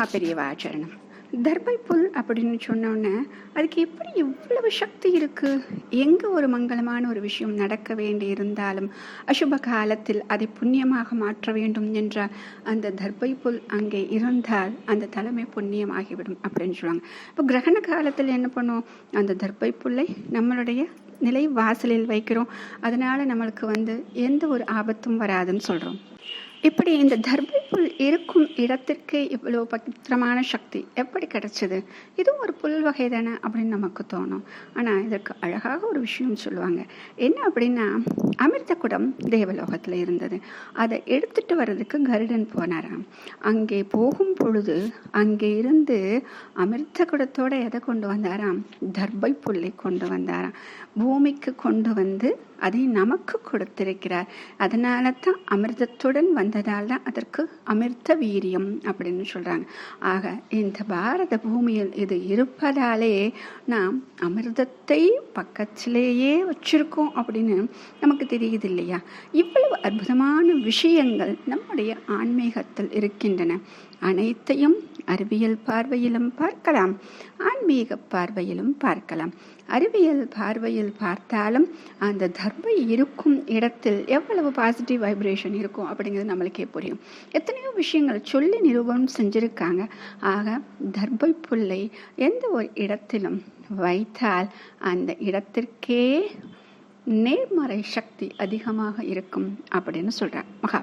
மகா பெரியவா ஆச்சரணம். தர்பை புல் அப்படின்னு சொன்னோன்னே அதுக்கு எப்படி இவ்வளவு சக்தி இருக்கு? எங்கே ஒரு மங்களமான ஒரு விஷயம் நடக்க வேண்டி இருந்தாலும் அசுப காலத்தில் அதை புண்ணியமாக மாற்ற வேண்டும் என்றால் அந்த தர்பை புல் அங்கே இருந்தால் அந்த தலைமை புண்ணியமாகிவிடும் அப்படின்னு சொல்லுவாங்க. இப்போ கிரகண காலத்தில் என்ன பண்ணுவோம்? அந்த தர்பை புல்லை நம்மளுடைய நிலை வாசலில் வைக்கிறோம். அதனால் நம்மளுக்கு வந்து எந்த ஒரு ஆபத்தும் வராதுன்னு சொல்கிறோம் இப்படி இந்த தர்பை புல் இருக்கும் இடத்திற்கு இவ்வளோ பவித்திரமான சக்தி எப்படி கிடைச்சது? இதுவும் ஒரு புல் வகை தானே அப்படின்னு நமக்கு தோணும். ஆனால் இதற்கு அழகாக ஒரு விஷயம் சொல்லுவாங்க. என்ன அப்படின்னா அமிர்த குடம் தேவலோகத்தில் இருந்தது. அதை எடுத்துட்டு வர்றதுக்கு கருடன் போனாராம். அங்கே போகும் பொழுது அங்கே இருந்து அமிர்த குடத்தோட எதை கொண்டு வந்தாராம்? தர்பை புல்லை கொண்டு வந்தாராம். பூமிக்கு கொண்டு வந்து அதை நமக்கு கொடுத்திருக்கிறார். அதனால தான் அமிர்தத்துடன் வந்ததால் தான் அதற்கு அமிர்த வீரியம் அப்படின்னு சொல்கிறாங்க ஆக இந்த பாரத பூமியில் இது இருப்பதாலே நாம் அமிர்தத்தை பக்கத்திலேயே வச்சிருக்கோம் அப்படின்னு நமக்கு தெரியுது இல்லையா? இவ்வளவு அற்புதமான விஷயங்கள் நம்முடைய ஆன்மீகத்தில் இருக்கின்றன. அனைத்தையும் அறிவியல் பார்வையிலும் பார்க்கலாம். ஆன்மீக பார்வையிலும் பார்க்கலாம். அறிவியல் பார்வையில் பார்த்தாலும் அந்த தர்ம இருக்கும் இடத்தில் எவ்வளவு பாசிட்டிவ் வைப்ரேஷன் இருக்கும் அப்படிங்கிறது நம்மளுக்கே புரியும். எத்தனையோ விஷயங்கள் சொல்லி நிரூபணம் செஞ்சுருக்காங்க. ஆக தர்பை புல்லை எந்த ஒரு இடத்திலும் வைத்தால் அந்த இடத்திற்கே நேர்மறை சக்தி அதிகமாக இருக்கும் அப்படின்னு சொல்கிறார் மகா